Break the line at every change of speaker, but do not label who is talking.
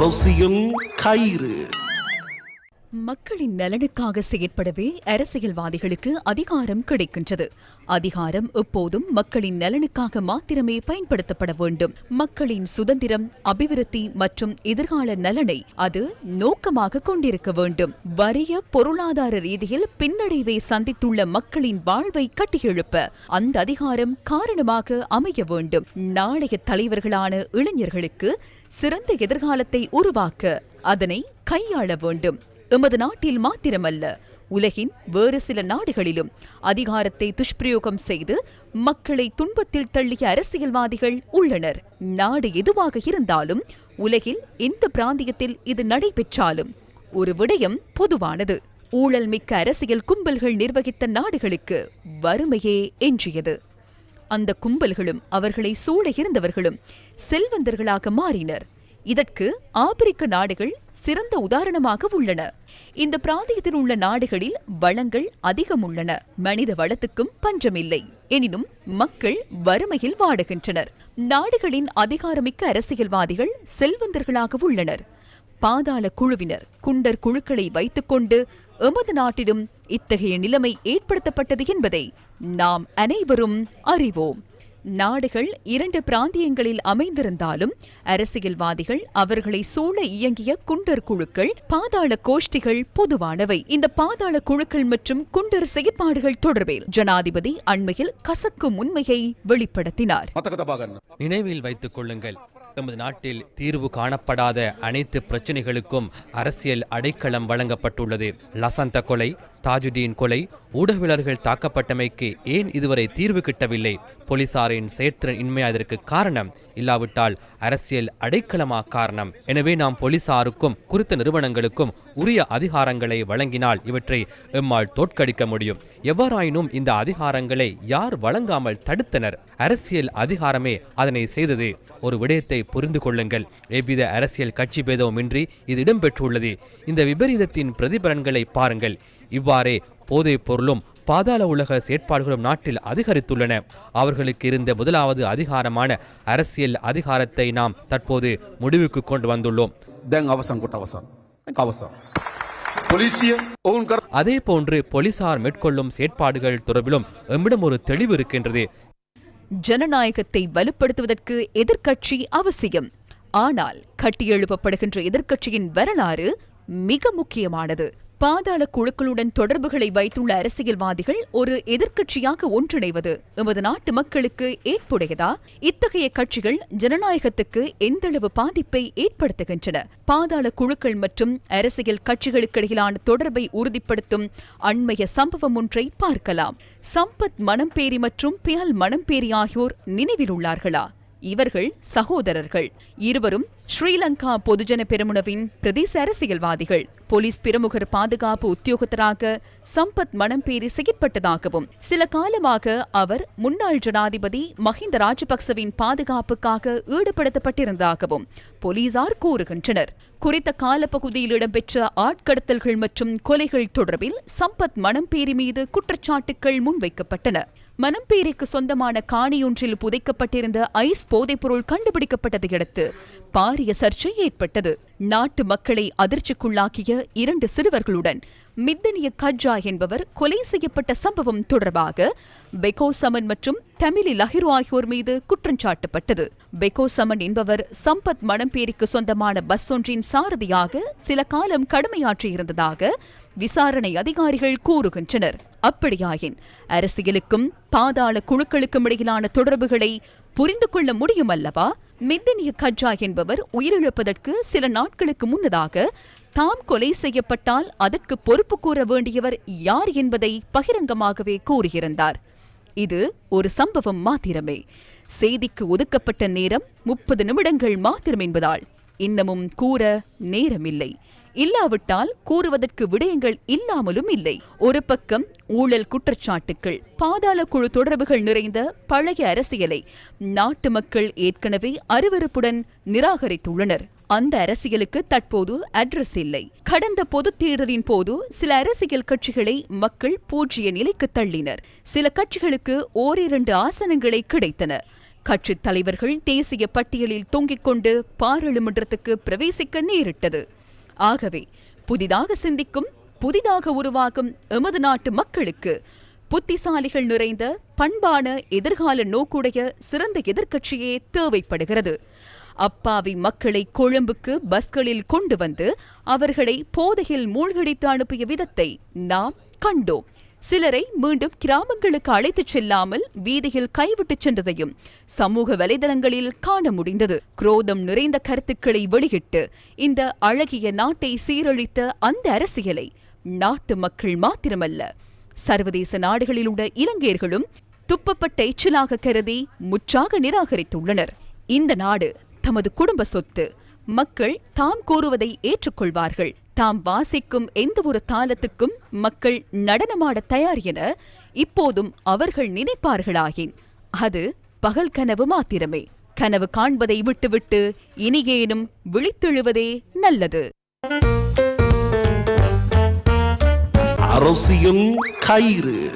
அரசியல் கயிறு.
மக்களின் நலனுக்காக செயற்படவே அரசியல்வாதிகளுக்கு அதிகாரம் கிடைக்கின்றது. அதிகாரம் எப்போதும் மக்களின் நலனுக்காக மாத்திரமே பயன்படுத்தப்பட வேண்டும். மக்களின் சுதந்திரம் அபிவிருத்தி மற்றும் எதிர்கால நலனை அது நோக்கமாக கொண்டிருக்க வேண்டும். வறிய பொருளாதார ரீதியில் பின்னடைவை சந்தித்துள்ள மக்களின் வாழ்வை கட்டியெழுப்ப அந்த அதிகாரம் காரணமாக அமைய வேண்டும். நாளைய தலைவர்களான இளைஞர்களுக்கு சிறந்த எதிர்காலத்தை உருவாக்க அதனை கையாள வேண்டும். எமது நாட்டில் மாத்திரமல்ல உலகின் வேறு சில நாடுகளிலும் அதிகாரத்தை துஷ்பிரயோகம் செய்து மக்களை துன்பத்தில் தள்ளிய அரசியல்வாதிகள் உள்ளனர். நாடு எதுவாக இருந்தாலும் உலகில் எந்த பிராந்தியத்தில் இது நடைபெற்றாலும் ஒரு விடயம் பொதுவானது. ஊழல் மிக்க அரசியல் கும்பல்கள் நிர்வகித்த நாடுகளுக்கு வறுமையே எஞ்சியது. அந்த கும்பல்களும் அவர்களை சூழ இருந்தவர்களும் செல்வந்தர்களாக மாறினர். இதற்கு ஆப்பிரிக்க நாடுகள் சிறந்த உதாரணமாக உள்ளன. இந்த பிராந்தியத்தில் உள்ள நாடுகளில் வளங்கள் அதிகம் உள்ளன மனித வளத்துக்கும் பஞ்சமில்லை. எனினும் மக்கள் வறுமையில் வாடுகின்றனர். நாடுகளின் அதிகாரமிக்க அரசியல்வாதிகள் செல்வந்தர்களாக உள்ளனர். பாதாள குழுவினர் குண்டர் குழுக்களை வைத்துக்கொண்டு எமது நாட்டிலும் இத்தகைய நிலைமை ஏற்படுத்தப்பட்டது என்பதை நாம் அனைவரும் அறிவோம். நாடுகள் இரண்டு பிராந்தியங்களில் அமைந்திருந்தாலும் அரசியல்வாதிகள் அவர்களை சூழ இயங்கிய குண்டர் குழுக்கள் பாதாள கோஷ்டிகள் பொதுவானவை. இந்த பாதாள குழுக்கள் மற்றும் குண்டர் செயற்பாடுகள் தொடர்பில் ஜனாதிபதி அண்மையில் கசக்கும் உண்மையை வெளிப்படுத்தினார்.
நினைவில் வைத்துக் கொள்ளுங்கள். நமது நாட்டில் தீர்வு காணப்படாத அனைத்து பிரச்சனைகளுக்கும் அரசியல் அடைக்கலம் வழங்கப்பட்டுள்ளது. லசந்த கொலை தாஜுதீன் கொலை ஊடகவியலர்கள் தாக்கப்பட்டமைக்கு ஏன் இதுவரை தீர்வு கிட்டவில்லை? போலீசாரின் செயற்திறன் இன்மை அதற்கு காரணம் இல்லாவிட்டால் அரசியல் அடைக்கலமா காரணம். எனவே நாம் போலீசாருக்கும் குறித்த நிறுவனங்களுக்கும் உரிய அதிகாரங்களை வழங்கினால் இவற்றை எம்மால் தோற்கடிக்க முடியும். எவ்வாறாயினும் இந்த அதிகாரங்களை யார் வழங்காமல் தடுத்தனர்? அரசியல் அதிகாரமே அதனை செய்தது. ஒரு விடயத்தை புரிந்து கொள்ளுங்கள். எவ்வித அரசியல் கட்சி பேதவுமின்றி இது இடம்பெற்றுள்ளது. இந்த விபரீதத்தின் பிரதிபலன்களை பாருங்கள். இவ்வாறே போதைப் பொருளும் பாதாள உலக செயற்பாடுகளும் நாட்டில் அதிகரித்துள்ளன. அவர்களுக்கு இருந்த முதலாவது அதிகாரமான அரசியல் அதிகாரத்தை நாம் தற்போது முடிவுக்கு கொண்டு வந்துள்ளோம். அதே போன்று போலீசார் மேற்கொள்ளும் செயற்பாடுகள் தொடர்பிலும் எம்மிடம் ஒரு தெளிவு இருக்கின்றது.
ஜனநாயகத்தை வலுப்படுத்துவதற்கு எதிர்கட்சி அவசியம். ஆனால் கட்டியெழுப்பப்படுகின்ற எதிர்கட்சியின் வரலாறு மிக முக்கியமானது. பாதாள குழுக்களுடன் தொடர்புகளை வைத்துள்ள அரசியல்வாதிகள் ஒரு எதிர்க்கட்சியாக ஒன்றிணைவது எமது நாட்டு மக்களுக்கு ஏற்புடையதா? இத்தகைய கட்சிகள் ஜனநாயகத்துக்கு எந்தளவு பாதிப்பை ஏற்படுத்துகின்றன? பாதாள குழுக்கள் மற்றும் அரசியல் கட்சிகளுக்கிடையிலான தொடர்பை உறுதிப்படுத்தும் அண்மைய சம்பவம் ஒன்றை பார்க்கலாம். சம்பத் மணம்பேரி மற்றும் பியால் மணம்பேரி ஆகியோர் நினைவில் உள்ளார்களா? இவர்கள் சகோதரர்கள். இருவரும் ஸ்ரீலங்கா பொதுஜன பெருமுனவின் பிரதேச அரசியல்வாதிகள். போலீஸ் பிரமுகர் பாதுகாப்பு உத்தியோகத்தராக சம்பத் மணம்பேரி செயற்பட்டதாகவும் சில காலமாக அவர் முன்னாள் ஜனாதிபதி மஹிந்த ராஜபக்சவின் பாதுகாப்புக்காக ஈடுபடுத்தப்பட்டிருந்ததாகவும் போலீசார் கூறுகின்றனர். குறித்த காலப்பகுதியில் இடம்பெற்ற ஆட்கடத்தல்கள் மற்றும் கொலைகள் தொடர்பில் சம்பத் மணம்பேரி மீது குற்றச்சாட்டுகள் முன்வைக்கப்பட்டன. மனம்பேரிக்கு சொந்தமான காணியொன்றில் புதைக்கப்பட்டிருந்த ஐஸ் போதைப்பொருள் கண்டுபிடிக்கப்பட்டதை அடுத்து பாரிய சர்ச்சை ஏற்பட்டது. நாட்டு மக்களை அதிர்ச்சிக்குள்ளாக்கிய இரண்டு சிறுவர்களுடன் மித்தனிய கஜ்ஜா என்பவர் கொலை செய்யப்பட்ட சம்பவம் தொடர்பாக பெகோ சமன் மற்றும் தமிழி லஹிரு ஆகியோர் மீது குற்றஞ்சாட்டப்பட்டது பெகோ சமன் என்பவர் சம்பத் மணம்பேரிக்கு சொந்தமான பஸ் ஒன்றின் சாரதியாக சில காலம் கடமையாற்றியிருந்ததாக விசாரணை அதிகாரிகள் கூறுகின்றனர். அப்படியாயின் அரசியலுக்கும் பாதாள குழுக்களுக்கும் இடையிலான தொடர்புகளை புரிந்து கொள்ள முடியும் அல்லவா? மித்தனிய கஜ்ஜா என்பவர் உயிரிழப்பதற்கு சில நாட்களுக்கு முன்னதாக தாம் கொலை செய்யப்பட்டால் அதற்கு பொறுப்பு கூற வேண்டியவர் யார் என்பதை பகிரங்கமாகவே கூறியிருந்தார். இது ஒரு சம்பவம் மாத்திரமே. செய்திக்கு ஒதுக்கப்பட்ட நேரம் முப்பது நிமிடங்கள் மாத்திரம் என்பதால் இன்னமும் கூற நேரமில்லை. இல்லாவிட்டால் கூறுவதற்கு விடயங்கள் இல்லாமலும் இல்லை. ஒரு பக்கம் ஊழல் குற்றச்சாட்டுகள் பாதாள குழு தொடர்புகள் நிறைந்த பழைய அரசியலை நாட்டு மக்கள் ஏற்கனவே அருவருப்புடன் நிராகரித்துள்ளனர். அந்த அரசியலுக்கு தற்போது அட்ரஸ் இல்லை. கடந்த பொதுத் தேர்தலின் போது சில அரசியல் கட்சிகளை மக்கள் பூஜ்ய நிலைக்கு தள்ளினர். சில கட்சிகளுக்கு ஓரிரண்டு ஆசனங்களை கிடைத்தன. கட்சித் தலைவர்கள் தேசிய பட்டியலில் தொங்கிக் கொண்டு பாராளுமன்றத்துக்கு பிரவேசிக்க நேரிட்டது. ஆகவே புதிதாக சிந்திக்கும் புதிதாக உருவாகும் எமது நாட்டு மக்களுக்கு புத்திசாலிகள் நிறைந்த பண்பான எதிர்கால நோக்குடைய சிறந்த எதிர்க்கட்சியே தேவைப்படுகிறது. அப்பாவி மக்களை கொழும்புக்கு பஸ்களில் கொண்டு வந்து அவர்களை போதையில் மூழ்கடித்து அனுப்பிய விதத்தை நாம் கண்டோம். சிலரை மீண்டும் கிராமங்களுக்கு அழைத்துச் செல்லாமல் வீதியில் கைவிட்டுச் சென்றதையும் சமூக வலைதளங்களில் காண முடிந்தது. குரோதம் நிறைந்த கருத்துக்களை வெளியிட்டு இந்த அழகிய நாட்டை சீரழித்த அந்த அரசியலை நாட்டு மக்கள் மாத்திரமல்ல சர்வதேச நாடுகளில் உள்ள இலங்கையர்களும் துப்பப்பட்ட எச்சிலாக கருதி முற்றாக நிராகரித்துள்ளனர். இந்த நாடு தமது குடும்ப சொத்து மக்கள் தாம் கூறுவதை ஏற்றுக்கொள்வார்கள். தாம் வாசிக்கும் எந்த ஒரு தாளத்துக்கும் மக்கள் நடனமாட தயார் என இப்போதும் அவர்கள் நினைப்பார்களாயின் அது பகல் கனவு மாத்திரமே கனவு காண்பதை விட்டுவிட்டு இனியேனும் விழித்தெழுவதே நல்லது.
அரசியல் கயிறு.